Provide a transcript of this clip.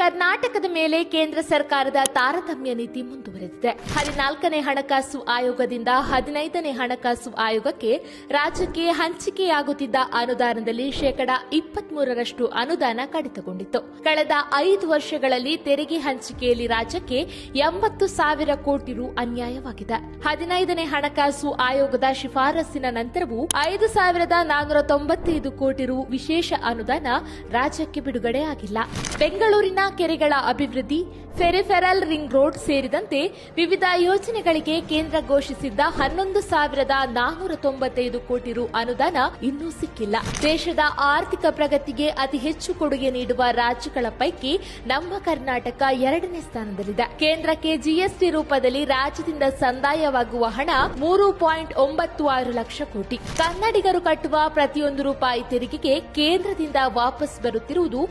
ಕರ್ನಾಟಕದ ಮೇಲೆ ಕೇಂದ್ರ ಸರ್ಕಾರದ ತಾರತಮ್ಯ ನೀತಿ ಮುಂದುವರೆದಿದೆ. ಹದಿನಾಲ್ಕನೇ ಹಣಕಾಸು ಆಯೋಗದಿಂದ ಹದಿನೈದನೇ ಹಣಕಾಸು ಆಯೋಗಕ್ಕೆ ರಾಜ್ಯಕ್ಕೆ ಹಂಚಿಕೆಯಾಗುತ್ತಿದ್ದ ಅನುದಾನದಲ್ಲಿ ಶೇಕಡಾ ಇಪ್ಪತ್ಮೂರರಷ್ಟು ಅನುದಾನ ಕಡಿತಗೊಂಡಿತ್ತು. ಕಳೆದ ಐದು ವರ್ಷಗಳಲ್ಲಿ ತೆರಿಗೆ ಹಂಚಿಕೆಯಲ್ಲಿ ರಾಜ್ಯಕ್ಕೆ ಎಂಬತ್ತು ಸಾವಿರ ಕೋಟಿ ರು ಅನ್ಯಾಯವಾಗಿದೆ. ಹದಿನೈದನೇ ಹಣಕಾಸು ಆಯೋಗದ ಶಿಫಾರಸ್ಸಿನ ನಂತರವೂ ಐದು ಸಾವಿರದ ನಾನೂರ ತೊಂಬತ್ತೈದು ಕೋಟಿ ರು ವಿಶೇಷ ಅನುದಾನ ರಾಜ್ಯಕ್ಕೆ ಬಿಡುಗಡೆಯಾಗಿಲ್ಲ ಬೆಂಗಳೂರಿನ ಕೆರೆಗಳ ಅಭಿವೃದ್ಧಿ, ಫೆರಿಫೆರಲ್ ರಿಂಗ್ ರೋಡ್ ಸೇರಿದಂತೆ ವಿವಿಧ ಯೋಜನೆಗಳಿಗೆ ಕೇಂದ್ರ ಘೋಷಿಸಿದ್ದ ಹನ್ನೊಂದು ಸಾವಿರದ ನಾನೂರ ತೊಂಬತ್ತೈದು ಕೋಟಿ ರು ಅನುದಾನ ಇನ್ನೂ ಸಿಕ್ಕಿಲ್ಲ. ದೇಶದ ಆರ್ಥಿಕ ಪ್ರಗತಿಗೆ ಅತಿ ಹೆಚ್ಚು ಕೊಡುಗೆ ನೀಡುವ ರಾಜ್ಯಗಳ ಪೈಕಿ ನಮ್ಮ ಕರ್ನಾಟಕ ಎರಡನೇ ಸ್ಥಾನದಲ್ಲಿದೆ. ಕೇಂದ್ರಕ್ಕೆ ಜಿಎಸ್ಟಿ ರೂಪದಲ್ಲಿ ರಾಜ್ಯದಿಂದ ಸಂದಾಯವಾಗುವ ಹಣ ಮೂರು ಪಾಯಿಂಟ್ ಒಂಬತ್ತು ಆರು ಲಕ್ಷ ಕೋಟಿ. ಕನ್ನಡಿಗರು ಕಟ್ಟುವ ಪ್ರತಿಯೊಂದು ರೂಪಾಯಿ ತೆರಿಗೆಗೆ ಕೇಂದ್ರದಿಂದ ವಾಪಸ್ ಬರುತ್ತಿರುವುದು